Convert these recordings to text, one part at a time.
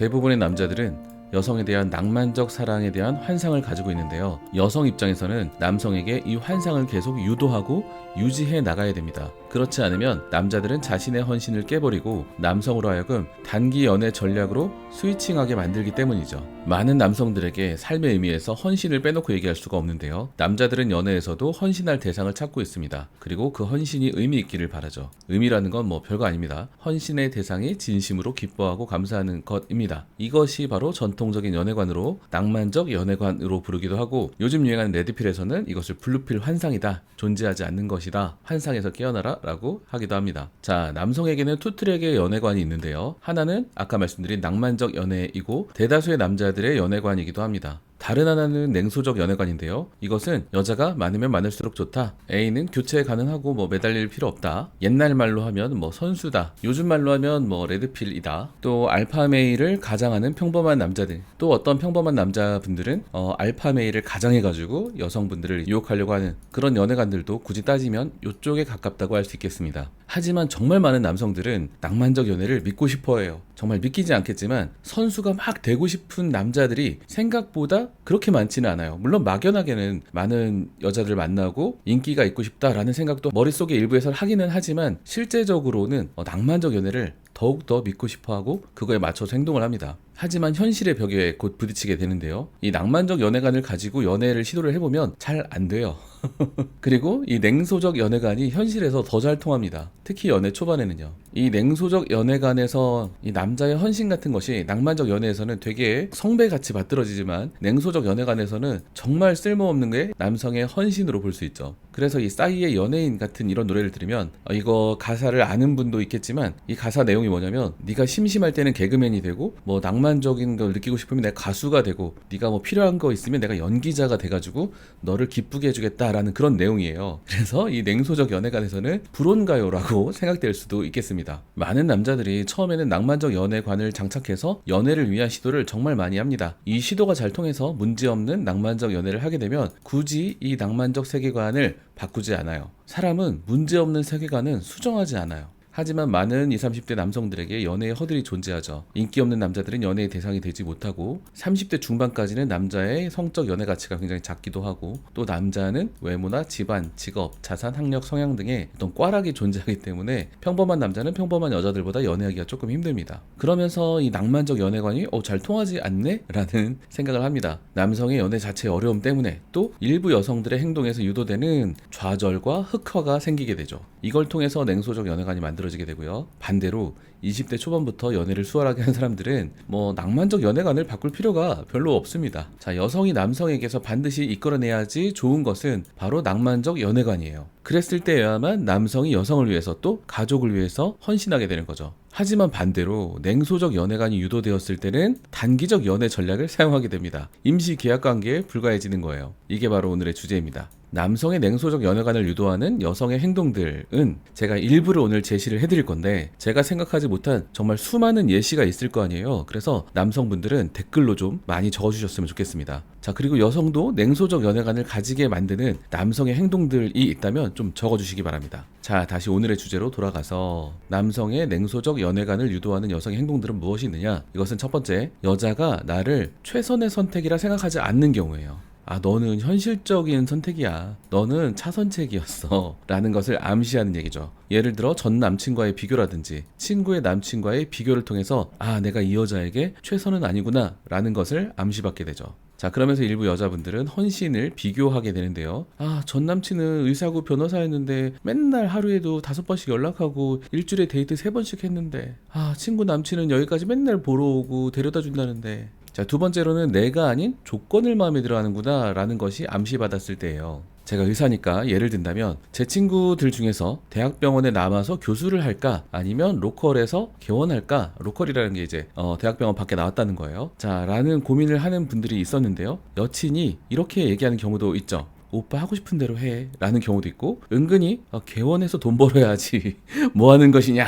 대부분의 남자들은 여성에 대한 낭만적 사랑에 대한 환상을 가지고 있는데요. 여성 입장에서는 남성에게 이 환상을 계속 유도하고 유지해 나가야 됩니다. 그렇지 않으면 남자들은 자신의 헌신을 깨버리고 남성으로 하여금 단기 연애 전략으로 스위칭하게 만들기 때문이죠. 많은 남성들에게 삶의 의미에서 헌신을 빼놓고 얘기할 수가 없는데요. 남자들은 연애에서도 헌신할 대상을 찾고 있습니다. 그리고 그 헌신이 의미 있기를 바라죠. 의미라는 건 뭐 별거 아닙니다. 헌신의 대상이 진심으로 기뻐하고 감사하는 것입니다. 이것이 바로 전통적인 연애관으로 낭만적 연애관으로 부르기도 하고 요즘 유행하는 레드필에서는 이것을 블루필 환상이다. 존재하지 않는 것이다. 환상에서 깨어나라 라고 하기도 합니다. 자, 남성에게는 투 트랙의 연애관이 있는데요. 하나는 아까 말씀드린 낭만적 연애이고 대다수의 남자 들의 연애관이기도 합니다. 다른 하나는 냉소적 연애관인데요. 이것은 여자가 많으면 많을수록 좋다. A는 교체 가능하고 뭐 매달릴 필요 없다. 옛날 말로 하면 뭐 선수다. 요즘 말로 하면 뭐 레드필이다. 또 알파 메일을 가장하는 평범한 남자들. 또 어떤 평범한 남자분들은 어, 알파 메일을 가장해가지고 여성분들을 유혹하려고 하는 그런 연애관들도 굳이 따지면 이쪽에 가깝다고 할 수 있겠습니다. 하지만 정말 많은 남성들은 낭만적 연애를 믿고 싶어해요. 정말 믿기지 않겠지만 선수가 막 되고 싶은 남자들이 생각보다 그렇게 많지는 않아요. 물론 막연하게는 많은 여자들 만나고 인기가 있고 싶다라는 생각도 머릿속에 일부에서 하기는 하지만 실제적으로는 어, 낭만적 연애를 더욱더 믿고 싶어 하고 그거에 맞춰서 행동을 합니다. 하지만 현실의 벽에 곧 부딪히게 되는데요. 이 낭만적 연애관을 가지고 연애를 시도를 해보면 잘 안 돼요. 그리고 이 냉소적 연애관이 현실에서 더 잘 통합니다. 특히 연애 초반에는요. 이 냉소적 연애관에서 이 남자의 헌신 같은 것이 낭만적 연애에서는 되게 성배같이 받들어지지만 냉소적 연애관에서는 정말 쓸모없는 게 남성의 헌신으로 볼 수 있죠. 그래서 이 싸이의 연예인 같은 이런 노래를 들으면 어, 이거 가사를 아는 분도 있겠지만 이 가사 내용이 뭐냐면 네가 심심할 때는 개그맨이 되고 뭐 낭만적인 걸 느끼고 싶으면 내가 가수가 되고 네가 뭐 필요한 거 있으면 내가 연기자가 돼가지고 너를 기쁘게 해주겠다라는 그런 내용이에요. 그래서 이 냉소적 연애관에서는 불온가요라고 생각될 수도 있겠습니다. 많은 남자들이 처음에는 낭만적 연애관을 장착해서 연애를 위한 시도를 정말 많이 합니다. 이 시도가 잘 통해서 문제없는 낭만적 연애를 하게 되면 굳이 이 낭만적 세계관을 바꾸지 않아요. 사람은 문제없는 세계관은 수정하지 않아요. 하지만 많은 20, 30대 남성들에게 연애의 허들이 존재하죠. 인기 없는 남자들은 연애의 대상이 되지 못하고 30대 중반까지는 남자의 성적 연애 가치가 굉장히 작기도 하고 또 남자는 외모나 집안, 직업, 자산, 학력, 성향 등의 어떤 꽈락이 존재하기 때문에 평범한 남자는 평범한 여자들보다 연애하기가 조금 힘듭니다. 그러면서 이 낭만적 연애관이 어, 잘 통하지 않네? 라는 생각을 합니다. 남성의 연애 자체의 어려움 때문에 또 일부 여성들의 행동에서 유도되는 좌절과 흑화가 생기게 되죠. 이걸 통해서 냉소적 연애관이 만들어지 게 되고요. 반대로 20대 초반부터 연애를 수월하게 한 사람들은 뭐 낭만적 연애관을 바꿀 필요가 별로 없습니다. 자, 여성이 남성에게서 반드시 이끌어내야지 좋은 것은 바로 낭만적 연애관이에요. 그랬을 때여야만 남성이 여성을 위해서 또 가족을 위해서 헌신하게 되는 거죠. 하지만 반대로 냉소적 연애관이 유도되었을 때는 단기적 연애 전략을 사용하게 됩니다. 임시 계약 관계에 불과해지는 거예요. 이게 바로 오늘의 주제입니다. 남성의 냉소적 연애관을 유도하는 여성의 행동들은 제가 일부를 오늘 제시를 해드릴 건데 제가 생각하지 못한 정말 수많은 예시가 있을 거 아니에요. 그래서 남성분들은 댓글로 좀 많이 적어주셨으면 좋겠습니다. 자 그리고 여성도 냉소적 연애관을 가지게 만드는 남성의 행동들이 있다면 좀 적어주시기 바랍니다. 자 다시 오늘의 주제로 돌아가서 남성의 냉소적 연애관을 유도하는 여성의 행동들은 무엇이 있느냐? 이것은 첫 번째 여자가 나를 최선의 선택이라 생각하지 않는 경우예요. 아, 너는 현실적인 선택이야. 너는 차선책이었어. 라는 것을 암시하는 얘기죠. 예를 들어 전 남친과의 비교라든지 친구의 남친과의 비교를 통해서 아, 내가 이 여자에게 최선은 아니구나. 라는 것을 암시받게 되죠. 자, 그러면서 일부 여자분들은 헌신을 비교하게 되는데요. 아, 전 남친은 의사고 변호사였는데 맨날 하루에도 다섯 번씩 연락하고 일주일에 데이트 세 번씩 했는데 아, 친구 남친은 여기까지 맨날 보러 오고 데려다 준다는데 자, 두 번째로는 내가 아닌 조건을 마음에 들어 하는구나 라는 것이 암시받았을 때예요. 제가 의사니까 예를 든다면 제 친구들 중에서 대학병원에 남아서 교수를 할까 아니면 로컬에서 개원할까 로컬이라는 게 이제 어, 대학병원 밖에 나왔다는 거예요. 자 라는 고민을 하는 분들이 있었는데요. 여친이 이렇게 얘기하는 경우도 있죠. 오빠 하고 싶은 대로 해 라는 경우도 있고 은근히 어, 개원해서 돈 벌어야지 뭐 하는 것이냐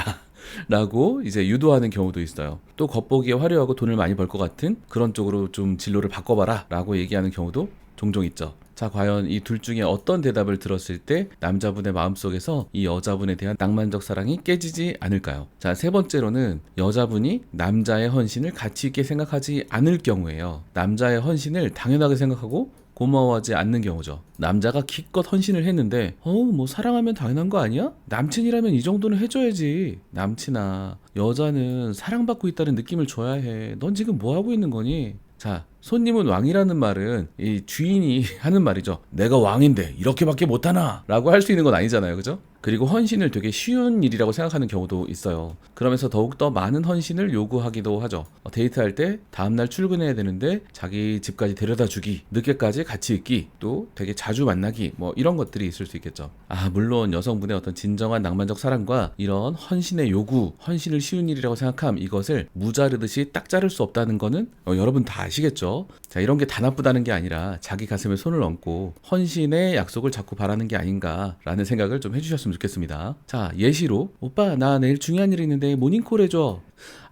라고 이제 유도하는 경우도 있어요. 또 겉보기에 화려하고 돈을 많이 벌 것 같은 그런 쪽으로 좀 진로를 바꿔봐라 라고 얘기하는 경우도 종종 있죠. 자, 과연 이 둘 중에 어떤 대답을 들었을 때 남자분의 마음속에서 이 여자분에 대한 낭만적 사랑이 깨지지 않을까요? 자, 세 번째로는 여자분이 남자의 헌신을 가치 있게 생각하지 않을 경우에요. 남자의 헌신을 당연하게 생각하고 고마워하지 않는 경우죠. 남자가 기껏 헌신을 했는데, 어우, 뭐 사랑하면 당연한 거 아니야? 남친이라면 이 정도는 해줘야지. 남친아, 여자는 사랑받고 있다는 느낌을 줘야 해. 넌 지금 뭐 하고 있는 거니? 자, 손님은 왕이라는 말은 이 주인이 하는 말이죠. 내가 왕인데 이렇게밖에 못하나? 라고 할 수 있는 건 아니잖아요. 그죠? 그리고 헌신을 되게 쉬운 일이라고 생각하는 경우도 있어요. 그러면서 더욱더 많은 헌신을 요구하기도 하죠. 어, 데이트할 때 다음날 출근해야 되는데 자기 집까지 데려다 주기, 늦게까지 같이 있기, 또 되게 자주 만나기, 뭐 이런 것들이 있을 수 있겠죠. 아, 물론 여성분의 어떤 진정한 낭만적 사랑과 이런 헌신의 요구, 헌신을 쉬운 일이라고 생각함, 이것을 무자르듯이 딱 자를 수 없다는 거는 어, 여러분 다 아시겠죠? 자, 이런 게 다 나쁘다는 게 아니라 자기 가슴에 손을 얹고 헌신의 약속을 자꾸 바라는 게 아닌가라는 생각을 좀 해주셨으면 좋겠습니다. 자, 예시로 오빠 나 내일 중요한 일이 있는데 모닝콜 해줘.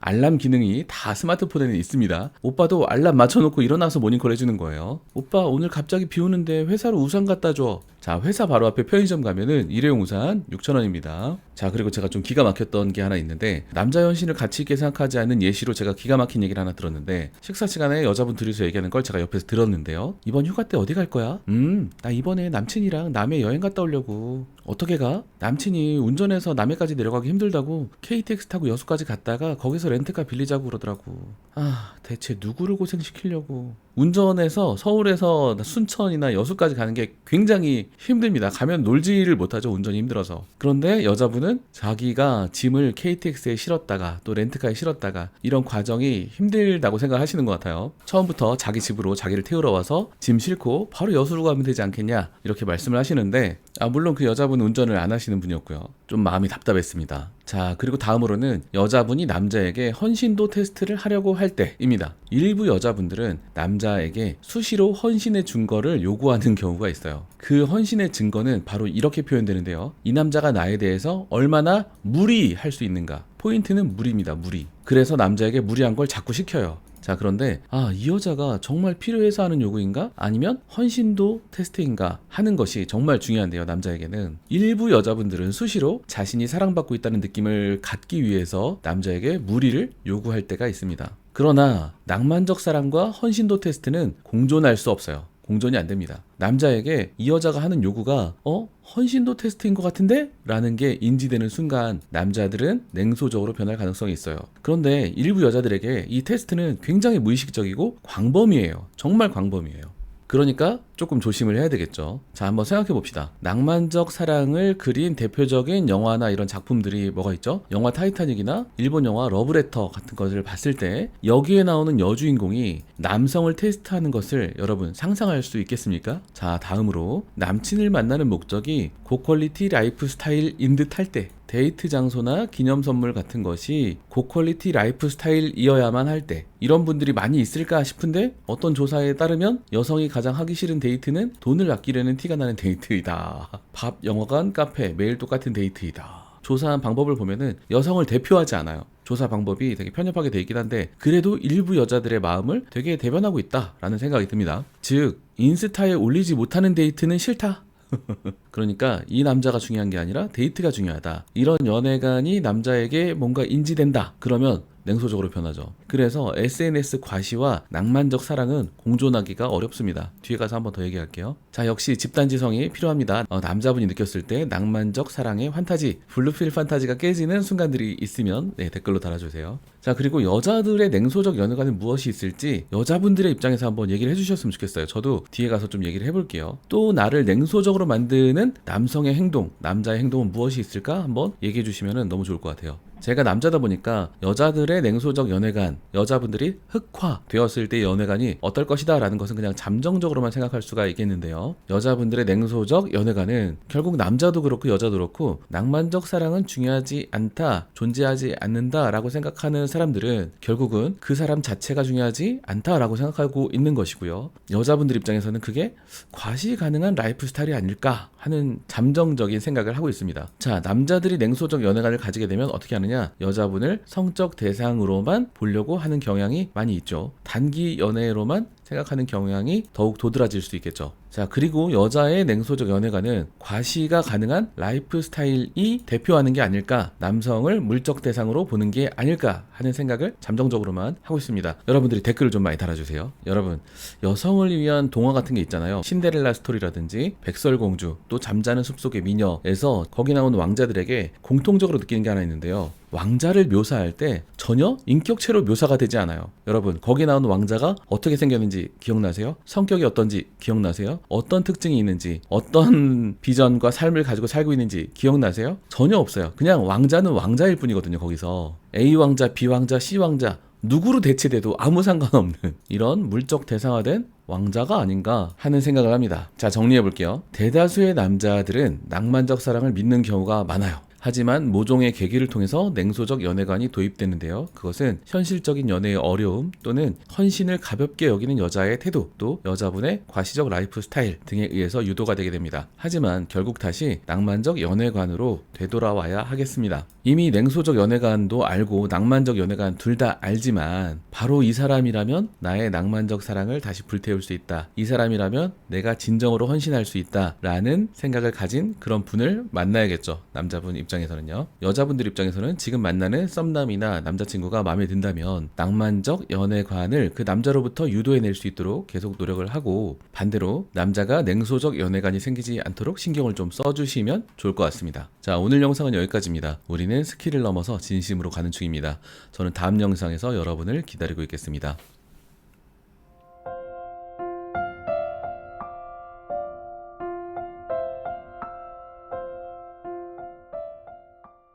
알람 기능이 다 스마트폰에는 있습니다. 오빠도 알람 맞춰놓고 일어나서 모닝콜 해주는 거예요. 오빠 오늘 갑자기 비 오는데 회사로 우산 갖다 줘. 자 회사 바로 앞에 편의점 가면은 일회용 우산 6,000원입니다. 자 그리고 제가 좀 기가 막혔던 게 하나 있는데 남자 연신을 가치 있게 생각하지 않는 예시로 제가 기가 막힌 얘기를 하나 들었는데 식사 시간에 여자분 둘이서 얘기하는 걸 제가 옆에서 들었는데요. 이번 휴가 때 어디 갈 거야? 음 나 이번에 남친이랑 남해 여행 갔다 오려고. 어떻게 가? 남친이 운전해서 남해까지 내려가기 힘들다고 KTX 타고 여수까지 갔다가 거기서 렌트카 빌리자고 그러더라고. 아, 대체 누구를 고생시키려고. 운전해서 서울에서 순천이나 여수까지 가는 게 굉장히 힘듭니다. 가면 놀지를 못하죠. 운전이 힘들어서. 그런데 여자분은 자기가 짐을 KTX에 실었다가 또 렌트카에 실었다가 이런 과정이 힘들다고 생각하시는 것 같아요. 처음부터 자기 집으로 자기를 태우러 와서 짐 싣고 바로 여수로 가면 되지 않겠냐 이렇게 말씀을 하시는데 아 물론 그 여자분은 운전을 안 하시는 분이었고요. 좀 마음이 답답했습니다. 자, 그리고 다음으로는 여자분이 남자에게 헌신도 테스트를 하려고 할 때입니다. 일부 여자분들은 남자에게 수시로 헌신의 증거를 요구하는 경우가 있어요. 그 헌신의 증거는 바로 이렇게 표현되는데요. 이 남자가 나에 대해서 얼마나 무리할 수 있는가. 포인트는 무리입니다, 무리. 그래서 남자에게 무리한 걸 자꾸 시켜요. 자, 그런데, 아, 이 여자가 정말 필요해서 하는 요구인가? 아니면 헌신도 테스트인가? 하는 것이 정말 중요한데요, 남자에게는. 일부 여자분들은 수시로 자신이 사랑받고 있다는 느낌을 갖기 위해서 남자에게 무리를 요구할 때가 있습니다. 그러나, 낭만적 사랑과 헌신도 테스트는 공존할 수 없어요. 공존이 안 됩니다. 남자에게 이 여자가 하는 요구가 어 헌신도 테스트인 것 같은데? 라는 게 인지되는 순간 남자들은 냉소적으로 변할 가능성이 있어요. 그런데 일부 여자들에게 이 테스트는 굉장히 무의식적이고 광범위해요. 정말 광범위해요. 그러니까 조금 조심을 해야 되겠죠. 자, 한번 생각해 봅시다. 낭만적 사랑을 그린 대표적인 영화나 이런 작품들이 뭐가 있죠? 영화 타이타닉이나 일본 영화 러브레터 같은 것을 봤을 때 여기에 나오는 여주인공이 남성을 테스트하는 것을 여러분 상상할 수 있겠습니까? 자, 다음으로 남친을 만나는 목적이 고퀄리티 라이프 스타일인 듯 할 때 데이트 장소나 기념 선물 같은 것이 고퀄리티 라이프 스타일이어야만 할 때 이런 분들이 많이 있을까 싶은데 어떤 조사에 따르면 여성이 가장 하기 싫은 데이트는 돈을 아끼려는 티가 나는 데이트이다. 밥, 영화관, 카페 매일 똑같은 데이트이다. 조사한 방법을 보면은 여성을 대표하지 않아요. 조사 방법이 되게 편협하게 돼 있긴 한데 그래도 일부 여자들의 마음을 되게 대변하고 있다라는 생각이 듭니다. 즉 인스타에 올리지 못하는 데이트는 싫다. 그러니까 이 남자가 중요한 게 아니라 데이트가 중요하다. 이런 연애관이 남자에게 뭔가 인지된다. 그러면 냉소적으로 변하죠. 그래서 SNS 과시와 낭만적 사랑은 공존하기가 어렵습니다. 뒤에 가서 한번 더 얘기할게요. 자, 역시 집단지성이 필요합니다. 어, 남자분이 느꼈을 때 낭만적 사랑의 환타지, 블루필 판타지가 깨지는 순간들이 있으면 네, 댓글로 달아주세요. 자, 그리고 여자들의 냉소적 연애관은 무엇이 있을지 여자분들의 입장에서 한번 얘기를 해주셨으면 좋겠어요. 저도 뒤에 가서 좀 얘기를 해볼게요. 또 나를 냉소적으로 만드는 남성의 행동, 남자의 행동은 무엇이 있을까 한번 얘기해 주시면 너무 좋을 것 같아요. 제가 남자다 보니까 여자들의 냉소적 연애관, 여자분들이 흑화되었을 때 연애관이 어떨 것이다 라는 것은 그냥 잠정적으로만 생각할 수가 있겠는데요. 여자분들의 냉소적 연애관은 결국 남자도 그렇고 여자도 그렇고 낭만적 사랑은 중요하지 않다, 존재하지 않는다 라고 생각하는 사람들은 결국은 그 사람 자체가 중요하지 않다라고 생각하고 있는 것이고요. 여자분들 입장에서는 그게 과시 가능한 라이프 스타일이 아닐까 하는 잠정적인 생각을 하고 있습니다. 자, 남자들이 냉소적 연애관을 가지게 되면 어떻게 하느냐? 여자분을 성적 대상으로만 보려고 하는 경향이 많이 있죠. 단기 연애로만 생각하는 경향이 더욱 도드라질 수 있겠죠. 자, 그리고 여자의 냉소적 연애관은 과시가 가능한 라이프 스타일이 대표하는 게 아닐까, 남성을 물적 대상으로 보는 게 아닐까 하는 생각을 잠정적으로만 하고 있습니다. 여러분들이 댓글을 좀 많이 달아주세요. 여러분, 여성을 위한 동화 같은 게 있잖아요. 신데렐라 스토리라든지 백설공주, 또 잠자는 숲속의 미녀에서 거기 나오는 왕자들에게 공통적으로 느끼는 게 하나 있는데요. 왕자를 묘사할 때 전혀 인격체로 묘사가 되지 않아요. 여러분, 거기 나오는 왕자가 어떻게 생겼는지 기억나세요? 성격이 어떤지 기억나세요? 어떤 특징이 있는지, 어떤 비전과 삶을 가지고 살고 있는지 기억나세요? 전혀 없어요. 그냥 왕자는 왕자일 뿐이거든요, 거기서. A 왕자, B 왕자, C 왕자, 누구로 대체돼도 아무 상관없는 이런 물적 대상화된 왕자가 아닌가 하는 생각을 합니다. 자, 정리해 볼게요. 대다수의 남자들은 낭만적 사랑을 믿는 경우가 많아요. 하지만 모종의 계기를 통해서 냉소적 연애관이 도입되는데요. 그것은 현실적인 연애의 어려움 또는 헌신을 가볍게 여기는 여자의 태도 또 여자분의 과시적 라이프 스타일 등에 의해서 유도가 되게 됩니다. 하지만 결국 다시 낭만적 연애관으로 되돌아와야 하겠습니다. 이미 냉소적 연애관도 알고 낭만적 연애관 둘 다 알지만 바로 이 사람이라면 나의 낭만적 사랑을 다시 불태울 수 있다. 이 사람이라면 내가 진정으로 헌신할 수 있다. 라는 생각을 가진 그런 분을 만나야겠죠. 남자분 입장에서는요. 여자분들 입장에서는 지금 만나는 썸남이나 남자친구가 마음에 든다면 낭만적 연애관을 그 남자로부터 유도해낼 수 있도록 계속 노력을 하고 반대로 남자가 냉소적 연애관이 생기지 않도록 신경을 좀 써주시면 좋을 것 같습니다. 자, 오늘 영상은 여기까지입니다. 우리는 스킬을 넘어서 진심으로 가는 중입니다. 저는 다음 영상에서 여러분을 기다리고 있겠습니다.